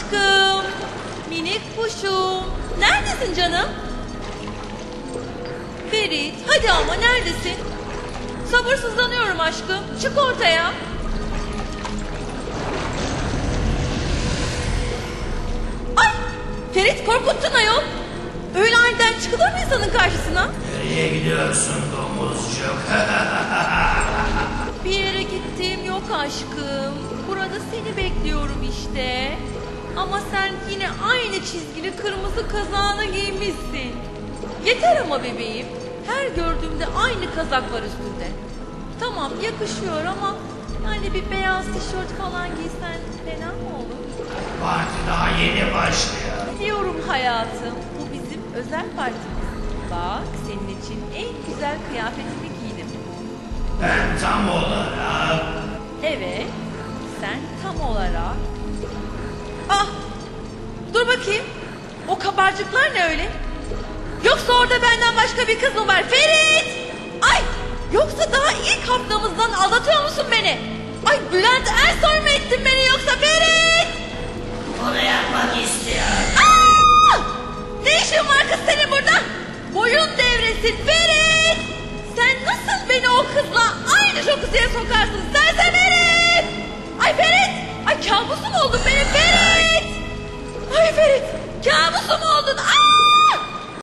Aşkım, minik kuşum. Neredesin canım? Ferit, hadi ama neredesin? Sabırsızlanıyorum aşkım. Çık ortaya. Ay! Ferit korkuttun ayol. Öyle aniden çıkılır mı insanın karşısına? Nereye gidiyorsun domuzcuk? Bir yere gittiğim yok aşkım. Burada seni bekliyorum işte. Ama sen yine aynı çizgili kırmızı kazağını giymişsin. Yeter ama bebeğim. Her gördüğümde aynı kazak var üstünde. Tamam yakışıyor ama yani bir beyaz tişört falan giysen fena mı olur? Parti daha yeni başlıyor. Biliyorum hayatım. Bu bizim özel partimiz. Bak senin için en güzel kıyafetimi giydim. Ben tam olarak Evet, sen tam olarak... Ah, dur bakayım. O kabarcıklar ne öyle? Yoksa orada benden başka bir kız mı var? Ferit! Ay, yoksa daha ilk haftamızdan aldatıyor musun beni? Ay Bülent Ersoy mu ettin beni yoksa Ferit? onu yapmak istiyor. Aa! Ne işin var kız senin burada? Boyun devresin Ferit! Sen nasıl beni o kızla aynı jokuzeye sokarsın? Sense Ferit! Ay Ferit! Ay kabusum oldun benim Ferit! Ay Ferit! Kabusum oldun! Aa!